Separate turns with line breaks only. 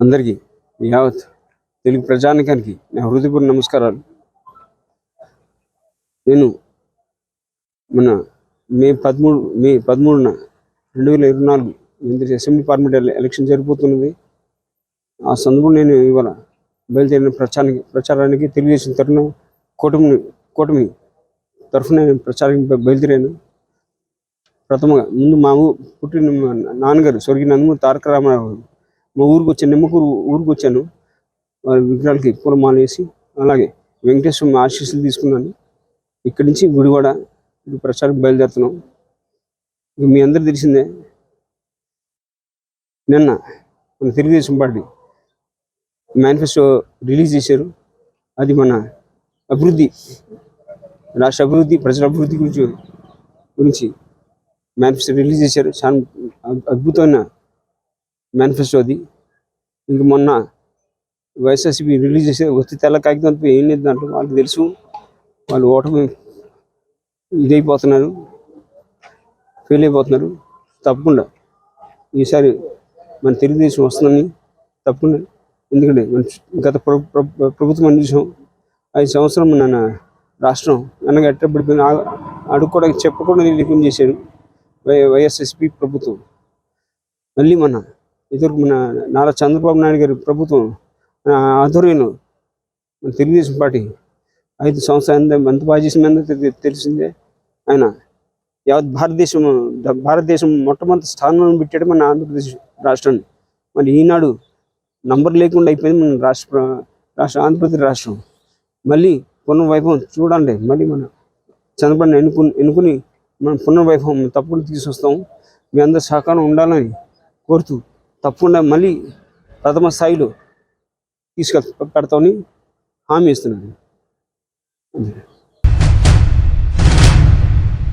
అందరికీ యావత్ తెలుగు ప్రజానికానికి నా హృదయపూర్వ నమస్కారాలు. నేను మన మే పదమూడు మే పదమూడున రెండు వేల ఇరవై నాలుగు ఎందుకు అసెంబ్లీ పార్లమెంట్ ఎలక్షన్ జరిగిపోతున్నది. ఆ సందర్భంలో నేను ఇవాళ బయలుదేరిన ప్రచారానికి ప్రచారానికి తెలుగుదేశం తరఫున కూటమి కూటమి తరఫున నేను ప్రచారానికి బయలుదేరాను. ప్రథమంగా ముందు మా పుట్టిన మా నాన్నగారు స్వర్గీయ నందమూరి తారక రామారావు మా ఊరికి వచ్చాను నిమ్మకూరు ఊరికి వచ్చాను. వారి విగ్రహాలకి పూలమాల వేసి అలాగే వెంకటేశ్వర ఆశీస్సులు తీసుకున్నాను. ఇక్కడి నుంచి గుడివాడ ప్రచారం బయలుదేరుతున్నాం. మీ అందరు తెలిసిందే నిన్న మన తెలుగుదేశం పార్టీ మేనిఫెస్టో రిలీజ్ చేశారు. అది మన అభివృద్ధి రాష్ట్ర అభివృద్ధి ప్రజల అభివృద్ధి గురించి గురించి మేనిఫెస్టో రిలీజ్ చేశారు. చాలా అద్భుతమైన మేనిఫెస్టోది ఇంక మొన్న వైఎస్ఆర్సీపీ రిలీజ్ చేసే వచ్చి తెల్ల కాగితంతో ఏం లేదు దాంట్లో వాళ్ళకి తెలుసు. వాళ్ళు ఓటమి ఇదైపోతున్నారు. ఫెయిల్ అయిపోతున్నారు. తప్పకుండా ఈసారి మన తెలుగుదేశం వస్తుందని తప్పకుండా. ఎందుకంటే మన గత ప్రభుత్వం అందించాం ఐదు సంవత్సరం మన రాష్ట్రం అనగా ఎట్టబడిపోయింది అడుక్కోవడానికి చెప్పకుండా లేకుండా చేశాడు వై వైఎస్ఎస్పి ప్రభుత్వం. మళ్ళీ మన ఎదురు మన నారా చంద్రబాబు నాయుడు గారి ప్రభుత్వం ఆధ్వర్యంలో మన తెలుగుదేశం పార్టీ ఐదు సంవత్సరాలు ఎంత బాగా చేసిందో తెలిసిందే. ఆయన యావత్ భారతదేశం భారతదేశం మొట్టమొదటి స్థానంలో పెట్టాడు మన ఆంధ్రప్రదేశ్ రాష్ట్రాన్ని. మరి ఈనాడు నంబర్ లేకుండా అయిపోయింది మన రాష్ట్ర రాష్ట్ర ఆంధ్రప్రదేశ్ రాష్ట్రం. మళ్ళీ పునర్వైభవం చూడండి మళ్ళీ మన చంద్రబాబు ఎన్నుకుని ఎన్నుకుని మనం పునర్వైభవం తప్పకుండా తీసుకొస్తాం. మీ అందరి సహకారం ఉండాలని కోరుతూ తప్పకుండా మళ్ళీ ప్రథమ స్థాయిలో తీసుకెళ్ పెడతామని హామీ ఇస్తున్నాను.